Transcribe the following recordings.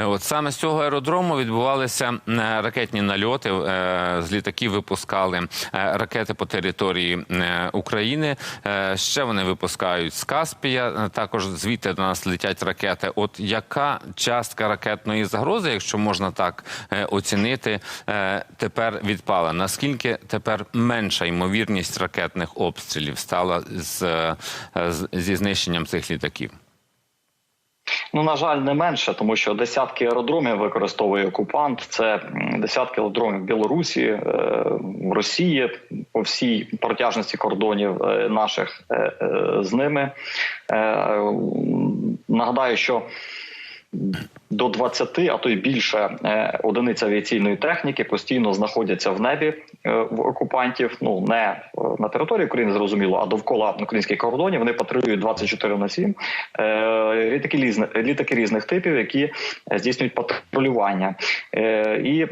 Е, От саме з цього аеродрому відбувалися е, ракетні нальоти. Е, З літаків випускали ракети по території України. Ще вони випускають з Каспія. Також звідти до нас летять ракети. От яка частка ракетної загрози, якщо можна так оцінити, тепер відпала? Наскільки тепер менша ймовірність ракетних обстрілів стала з- зі знищенням цих літаків? Ну на жаль, не менше, тому що десятки аеродромів використовує окупант. Це десятки аеродромів Білорусі, е, Росії по всій протяжності кордонів е, наших е, з ними. Нагадаю, що до 20, а то й більше е, одиниць авіаційної техніки постійно знаходяться в небі е, в окупантів. Ну не е, на території України, зрозуміло, а довкола українських кордонів. Вони патрулюють 24 на 7. Е, Літаки різних літаки різних типів, які здійснюють патрулювання. І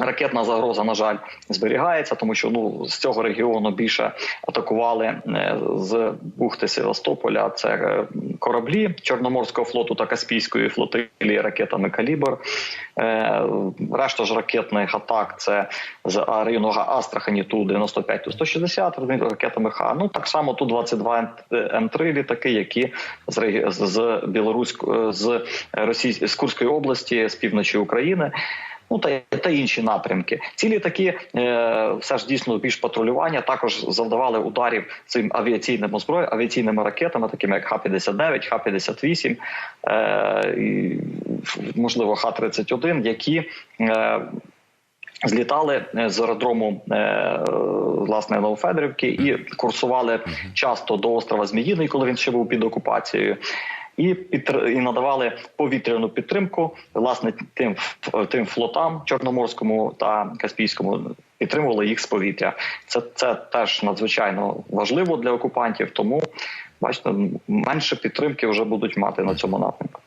Ракетна загроза, на жаль, зберігається, тому що ну з цього регіону більше атакували е, з бухти Севастополя. Це е, кораблі Чорноморського флоту та Каспійської флотилії ракетами Калібр. Е, Решта ж ракетних атак це з району Астрахані ту 95 ту 160 ракетами Х. Ну так само ту 22 М3 літаки, які з з- Білоруської з Росії з Курської області, з півночі України. Ну та, та інші напрямки. Ці літаки е, все ж дійсно більш патрулювання. Також завдавали ударів цим авіаційним озброєм, авіаційними ракетами, такими як Х-59, Х-58, е, і, можливо, Х-31, які е, Злітали е, з аеродрому е, власне Новофедорівки і курсували часто до острова Зміїний, коли він ще був під окупацією. І підтр... і надавали повітряну підтримку власне тим тим флотам Чорноморському та Каспійському. Підтримували їх з повітря. Це це теж надзвичайно важливо для окупантів. Тому бачите, менше підтримки вже будуть мати на цьому напрямку.